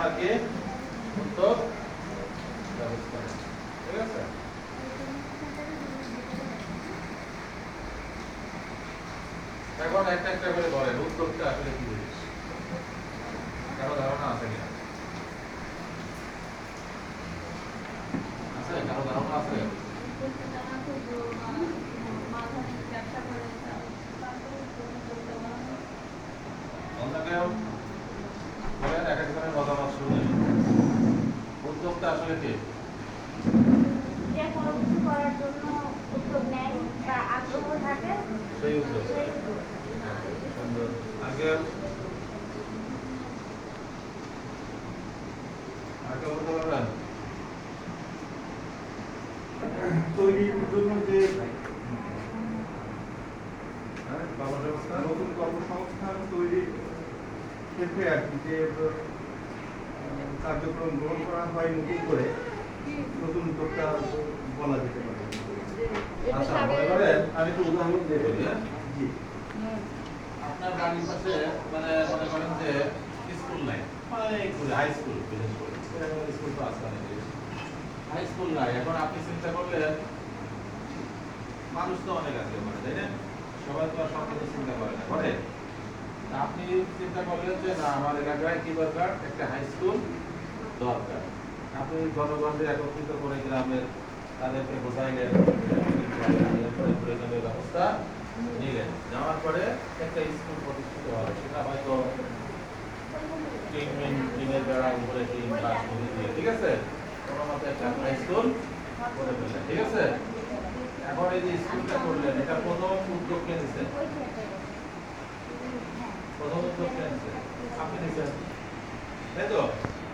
আগে উদ্যোগ ব্যবস্থা ঠিক আছে এখন একটা একটা করে বলেন উদ্যোগটা আসলে কি জিনিস কারও ধারণা আছে কিনা আছে কারও ধারণা আছে বলেন এক একজনের মতামত শুনে উদ্যোগটা আসলে কি? যে কোনো কিছু করার জন্য উদ্যোগ নেয় বা আগ্রহ থাকে সেই উদ্যোগ সেই উদ্যোগ। সুন্দর আগে আগে বলতে পারবেন তৈরির জন্য যে হ্যাঁ কর্মসংস্থান নতুন কর্মসংস্থান তৈরির ক্ষেত্রে আর কি যে কার্যক্রম গ্রহণ করা হয় নতুন করে নতুন উদ্যোগটা বলা যেতে পারে। আচ্ছা মনে করেন আমি একটু উদাহরণ দিয়ে বলি হ্যাঁ? জি। আপনার বাড়ির পাশে মানে মনে করেন যে স্কুল নাই অনেক হাই স্কুল বিশেষ করে। স্কুল তো আছে অনেক হাই স্কুল নাই এখন আপনি চিন্তা করলেন মানুষ তো অনেক আছে ওখানে তাই না? সবাই তো আর সব কিছু চিন্তা করে না করে আপনি চিন্তা করলেন যে, না, আমার এলাকায় কি দরকার একটা হাই স্কুল দরকার? আপনি জনগণকে একত্রিত করে গ্রামের তাদেরকে বোঝাইলেন, প্রয়োজনীয় ব্যবস্থা নিলেন। নেওয়ার পরে একটা স্কুল প্রতিষ্ঠিত হবে। সেটা হয়তো ঠিক আছে? ঠিক আছে? এখন এই যে স্কুলটা করলেন, এটা প্রথম উদ্যোগ কে নিছেন প্রথম উদ্যোগ কে নিছেন আপনি নিছেন তাই তো?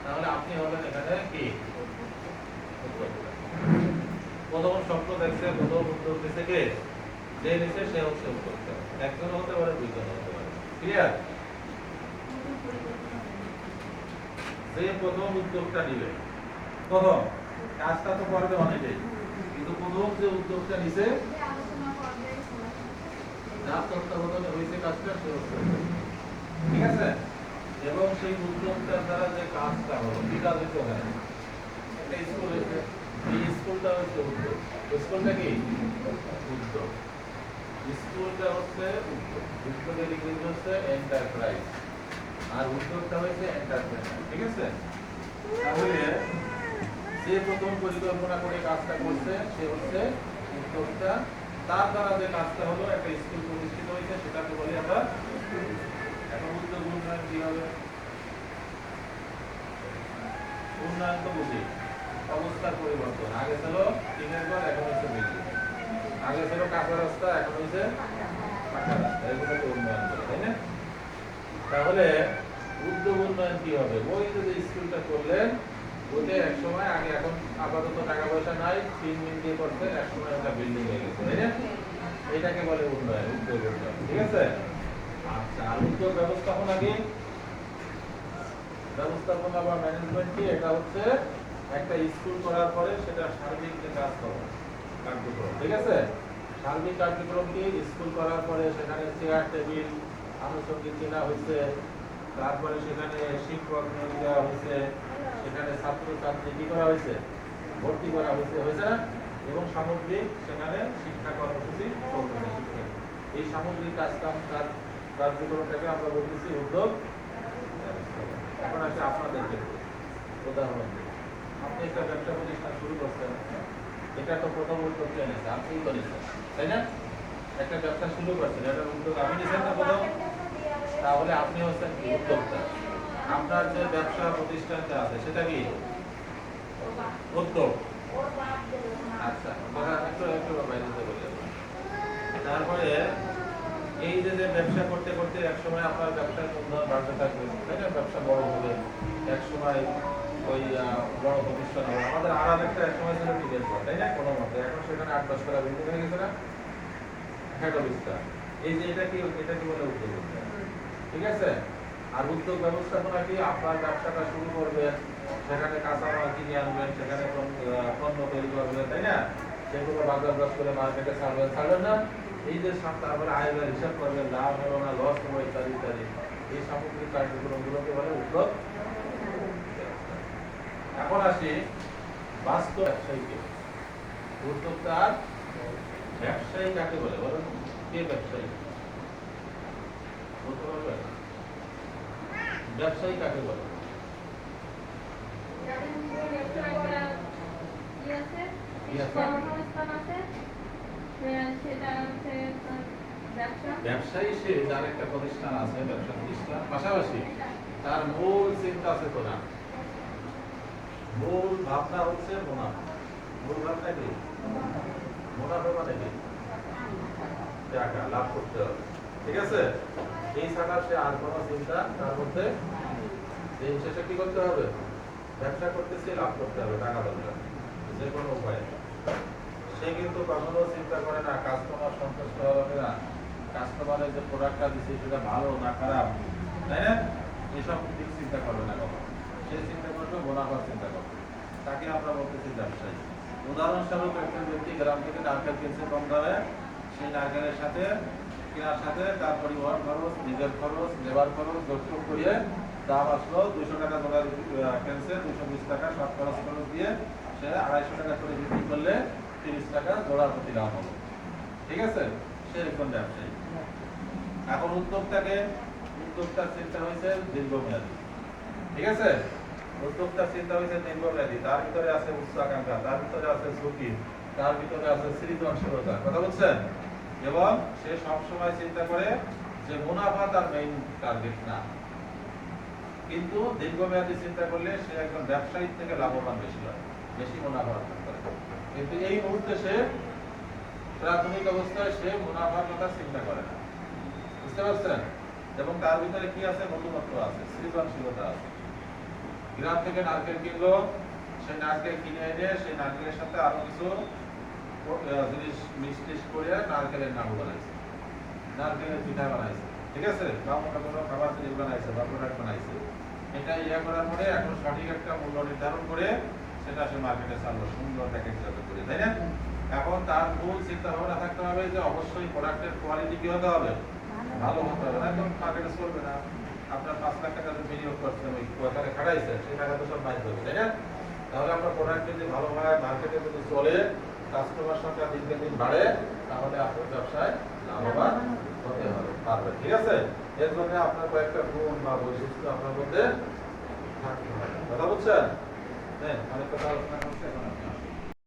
তাহলে আপনি হলেন এখানে কি? প্রথম স্বপ্ন দেখছে প্রথম উদ্যোগ নিছে কে? যে নিছে সে হচ্ছে উদ্যোক্তা একজন হতে পারে দুইজন হতে পারে। ক্লিয়ার যে প্রথম উদ্যোগটা নিবে প্রথম কাজটা তো করবে অনেকেই। কিন্তু প্রথম যে উদ্যোগটা নিছে যার তত্ত্বাবধানে হয়েছে কাজটা সে হচ্ছে উদ্যোক্তা। ঠিক আছে এবং সেই উদ্যোগটার দ্বারা যে কাজটা হলো হচ্ছে একটা স্কুল হয়েছে। এই স্কুলটা হচ্ছে উদ্যোগ। স্কুলটা কি? উদ্যোগ। স্কুলটা হচ্ছে উদ্যোগ। উদ্যোগের ইংরেজি হচ্ছে এন্টারপ্রাইজ আর উদ্যোগটা এন্টারপ্রেনার ঠিক আছে? তাহলে যে প্রথম পরিকল্পনা করে কাজটা করছে, সে হচ্ছে উদ্যোগটা তার দ্বারা যে কাজটা হলো, একটা স্কুল প্রতিষ্ঠিত হয়েছে সেটাকে বলি আমরা এখন উদ্যোগ উন্নয়ন কি হবে উন্নয়ন তো বুঝি অবস্থার পরিবর্তন আগে ছিল টিনের ঘর, এখন হচ্ছে বিল্ডিং আগে ছিল কাঁচা রাস্তা, এখন হচ্ছে পাকা রাস্তা। এগুলো তো উন্নয়ন করে তাই না? তাহলে উদ্যোগ উন্নয়ন কি হবে? ওই যে যে স্কুলটা করলেন ওইটা এক সময় আগে এখন আপাতত টাকা পয়সা নাই তিন মিনিট দিয়ে করছে, এক সময় একটা বিল্ডিং হয়ে গেছে, তাই না? এটাকে বলে উন্নয়ন উদ্যোগ উন্নয়ন, ঠিক আছে? আচ্ছা আর উদ্যোগ ব্যবস্থাপনা কি? ব্যবস্থাপনা বা ম্যানেজমেন্ট কি? এটা হচ্ছে একটা স্কুল করার পরে সেটা সার্বিক যে কাজ করা কার্যক্রম, ঠিক আছে? সার্বিক কার্যক্রম কি? স্কুল করার পরে সেখানে চেয়ার টেবিল আনুষঙ্গিক কেনা হয়েছে, তারপরে সেখানে শিক্ষক নিয়োগ দেওয়া হয়েছে, সেখানে ছাত্র ছাত্রী কি করা হয়েছে? ভর্তি করা হয়েছে হয়েছে না? এবং সামগ্রিক সেখানে শিক্ষা কর্মসূচি এই সামগ্রিক কাজ কাম কাজ কার্যক্রমটাকে আমরা বলতেছি উদ্যোগ এখন আছে আপনাদেরকে, উদাহরণ। আপনি একটা ব্যবসা প্রতিষ্ঠান শুরু করছেন, এটা তো প্রথম উদ্যোগ তাই না? একটা ব্যবসা শুরু করছেন এটা উদ্যোগ আপনি না প্রথম। তাহলে আপনি হচ্ছেন কি উদ্যোক্তা? আপনার যে ব্যবসা প্রতিষ্ঠানটা আছে, সেটা কি? আচ্ছা। তারপরে এই যে যে ব্যবসা করতে করতে এক সময় আপনার ব্যবসার বাড়তে থাকবে, তাই না? ব্যবসা বড় হবে এক সময় ওই বড় প্রতিষ্ঠান হবে। আমাদের আর একটা এক সময় ছিল ঘর, তাই না? কোনো মতে। এখন সেখানে আট দশ টাকা বিল্ডিং হয়ে গেছে না? হেড অফিসটা এই যে এটা কি এটা কি বলে উদ্যোগ? ঠিক আছে? আর উদ্যোগ ব্যবস্থাপনা কি? আপনার ব্যবসাটা শুরু করবেন সেখানে কাঁচামাল কিনে আনবেন সেখানে পণ্য তৈরি করবেন তাই না? সেগুলো বাজারজাত করে মার্কেটে ছাড়বেন ছাড়বেন না। এই যে তারপরে আয় হিসাব করবেন লাভ হলো না লস হলো ইত্যাদি ইত্যাদি। এই সামগ্রিক কার্যক্রমগুলোকে বলে উদ্যোগ এখন আসি বাস্তব ব্যবসায়ীকে। উদ্যোক্তার ব্যবসায়ী কাকে বলে? বলুন কে ব্যবসায়ী? বলতে ব্যবসায়ী কাকে বলে? সে- তার ব্যবসায়ী সে যার একটা প্রতিষ্ঠান আছে ব্যবসা প্রতিষ্ঠান। পাশাপাশি তার মূল চিন্তা আছে তো না মূল ভাবনা হচ্ছে মুনাফা মূল ভাবনা কি? মুনাফা মানে কি? টাকা লাভ করতে হবে। ঠিক আছে? এই ছাড়া সে আর কোনো চিন্তা, তার মধ্যে দিন শেষে কি করতে হবে? ব্যবসা করতেছে, লাভ করতে হবে, টাকা দরকার। যে কোনো উপায়ে। সে কিন্তু কখনো চিন্তা করে না কাস্টমার সন্তুষ্ট হবে না। কাস্টমারের যে প্রোডাক্টটা দিচ্ছে সেটা ভালো না খারাপ, তাই না? এসব দিক চিন্তা করবে না কখনো। সে চিন্তা করবে মুনাফার চিন্তা করবে। তাকে আমরা বলতেছি ব্যবসায়ী। উদাহরণস্বরূপ একজন ব্যক্তি গ্রাম থেকে নারকেল কিনছে কম দামে সেই নারকেলের সাথে, কেনার সাথে তার পরিবহন খরচ, নিজের খরচ, লেবার খরচ যোগযোগ করিয়ে দাম আসলো দুইশো টাকা জোড়া কিনছে দুইশো বিশ টাকা সব খরচ খরচ দিয়ে সে আড়াইশো টাকা করে বিক্রি করলে তিরিশ টাকা জোড়া প্রতি লাভ হলো ঠিক আছে? সে একজন ব্যবসায়ী। এখন উদ্যোক্তাকে, উদ্যোক্তার চিন্তা হয়েছে দীর্ঘমেয়াদী। ঠিক আছে? উদ্যোক্তার চিন্তা হয়েছে দীর্ঘমেয়াদী তার ভিতরে আছে উচ্চাকাঙ্ক্ষা তার ভিতরে আছে ঝুঁকি, তার ভিতরে আছে সৃজনশীলতা। কথা বলছেন এবং সে সব সময় চিন্তা করে যে মুনাফা তার মেইন টার্গেট না। কিন্তু দীর্ঘমেয়াদী চিন্তা করলে সে একজন ব্যবসায়ীর থেকে লাভবান বেশি হয়, বেশি মুনাফা অর্জন করে। কিন্তু এই মুহূর্তে সে প্রাথমিক অবস্থায় সে মুনাফার কথা চিন্তা করে না। বুঝতে পারছেন? এবং তার ভিতরে কি আছে? নতুনত্ব আছে, সৃজনশীলতা আছে। গ্রাম থেকে নারকেল কিনলো সেই নারকেল কিনে এনে সেই নারকেলের সাথে আরও কিছু জিনিস মিক্স করে নারকেলের নাড়ু বানাইছে। নারকেলের পিঠা বানাইছে, ঠিক আছে? বা অন্য কোনো খাবার জিনিস বানাইছে বা প্রোডাক্ট বানাইছে। এটা ইয়া করার পরে এখন সঠিক একটা মূল্য নির্ধারণ করে সেটা সে মার্কেটে ছাড়লো, সুন্দর প্যাকেজ যাতে করে, তাই না? এখন তার মূল চিন্তা ভাবনা থাকতে হবে যে অবশ্যই প্রোডাক্টের কোয়ালিটি কি হতে হবে? ভালো হতে হবে, না এখন মার্কেটে চলবে না। আপনার পাঁচ লাখ টাকা বিনিয়োগ করছেন, ওই ওখানে খাটাইছেন, সেই টাকা তো সব মাইজ হবে তাই না? তাহলে আমরা প্রোডাক্ট যদি ভালো হয় মার্কেটে যদি চলে কাস্টমার সংখ্যা দিনকে দিন বাড়ে, তাহলে আপনার ব্যবসায় লাভবান হতে হবে, পারবে, ঠিক আছে? এর জন্য আপনার কয়েকটা গুণ বা বৈশিষ্ট্য আপনার মধ্যে থাকতে হবে, কথা বুঝছেন? হ্যাঁ অনেক কথা আলোচনা করছে